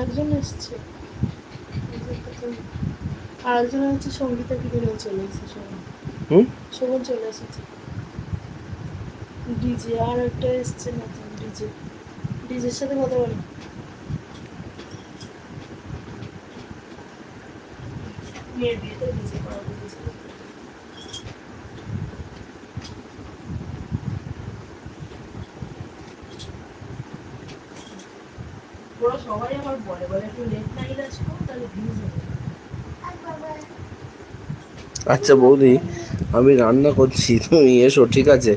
একজন এসছে। আর একজন হচ্ছে সঙ্গীতা কি নিয়ে চলে এসেছে হুম শোভন চলে এসেছে। ডিজে আর একটা এসছে নতুন ডিজে। ডিজের সাথে কথা বলো। মেয়ের বিয়েতে ডিজে করা ওরা সবাই আমার বলে বলে একটু লেট নাইট তাহলে ভিউজ হবে আচ্ছা বৌদি আমি রান্না করছি তুমি এসো ঠিক আছে?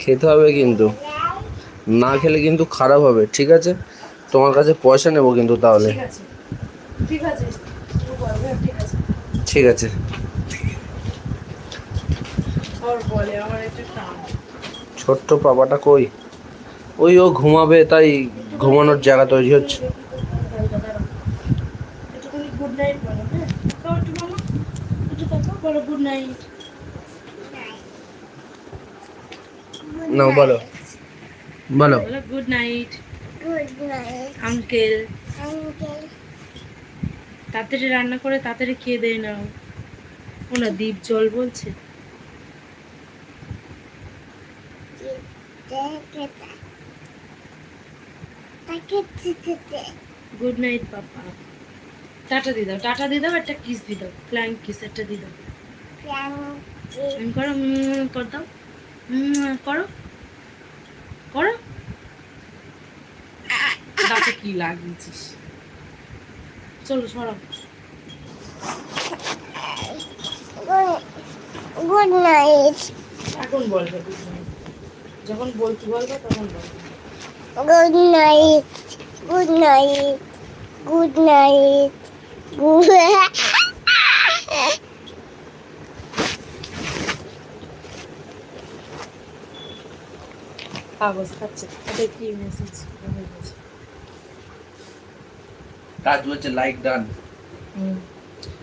খেতে হবে কিন্তু। না খেলে কিন্তু খারাপ হবে ঠিক আছে? তোমার কাছে পয়সা নেব কিন্তু তাহলে। ঠিক আছে ঠিক আছে টান। ছোট্ট পাপাটা কই? ওই ও ঘুমাবে তাই ঘুমানোর জায়গা তৈরি হচ্ছে। গুড নাইট বলো হ্যাঁ? না বলো বলো। বলো। Good night uncle. তাড়াতাড়ি রান্না করে তাড়াতাড়ি খেয়ে দেয় নাও। ও না দ্বীপ জল বলছে। গুড নাইট পাপা টাটা দিয়ে দাও টাটা দিয়ে দাও একটা কিস দিয়ে দাও ফ্ল্যাং কিস একটা দিয়ে দাও এম করো কর দাও। করো। করো। দাঁতে কি লাগিয়েছিস? চলো সরাও Good night. এখন বলবে যখন বলতে বলবে তখন বলবে। Good night. Good night. Good night. Good কাগজ খাচ্ছে এটা কি মেসেজ কাজ হচ্ছে লাইক ডান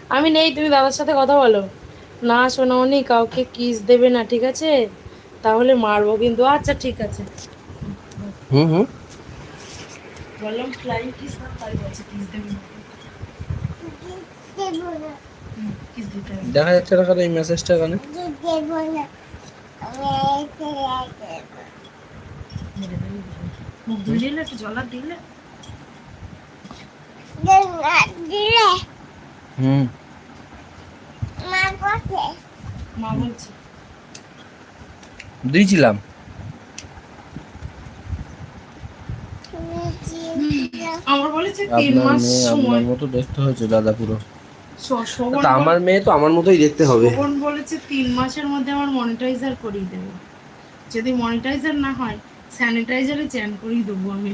আমি নেই তুমি দাদার সাথে কথা বলো না সোনামণি কাউকে কিস দেবে না ঠিক আছে তাহলে মারবো কিন্তু আচ্ছা ঠিক আছে হুম হুম বললাম ফ্লাইং কিস না তাই বলছে কিস দেবে না কিস দিতে হবে দেখা যাচ্ছে না কেন এই মেসেজটা এখানে? মুখ ধুয়ে নিলে একটু জল দিলে? হুম মা বলছে। দিয়েছিলাম। আমার বলেছে তিন মাস মেয়ে সময়। মতো দেখতে হয়েছে দাদা পুরো। তা আমার মেয়ে তো আমার মতোই দেখতে হবে। শোভন বলেছে তিন মাসের মধ্যে আমার মনিটাইজার করিয়ে দেবে। যদি মনিটাইজার না হয় স্যানিটাইজারে চ্যান করিয়ে দেবো আমি।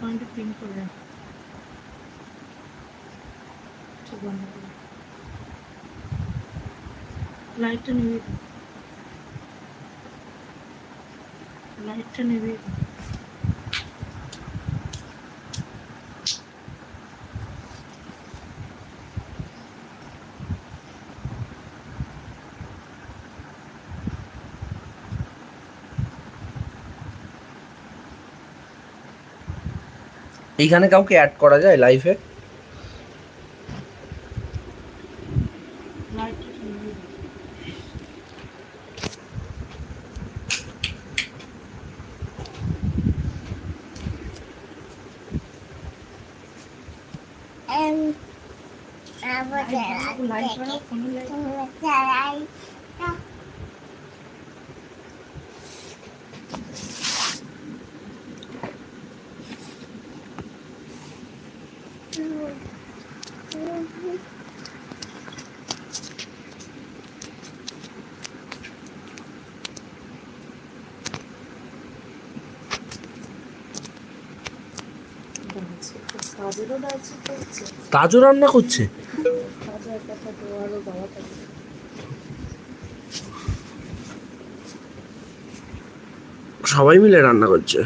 পয়েন্টে করে। লাইটটা নিভিয়ে দাও লাইটটা নিভিয়ে এইখানে কাউকে অ্যাড করা যায় লাইফে লাইটটা নিভিয়ে দাও লাইট বাড়াও ফোনে লাইট কাজেরও দায়িত্ব করছে কাজও রান্না করছে কাজের কথা রান্না করছে? সবাই মিলে রান্না করছে।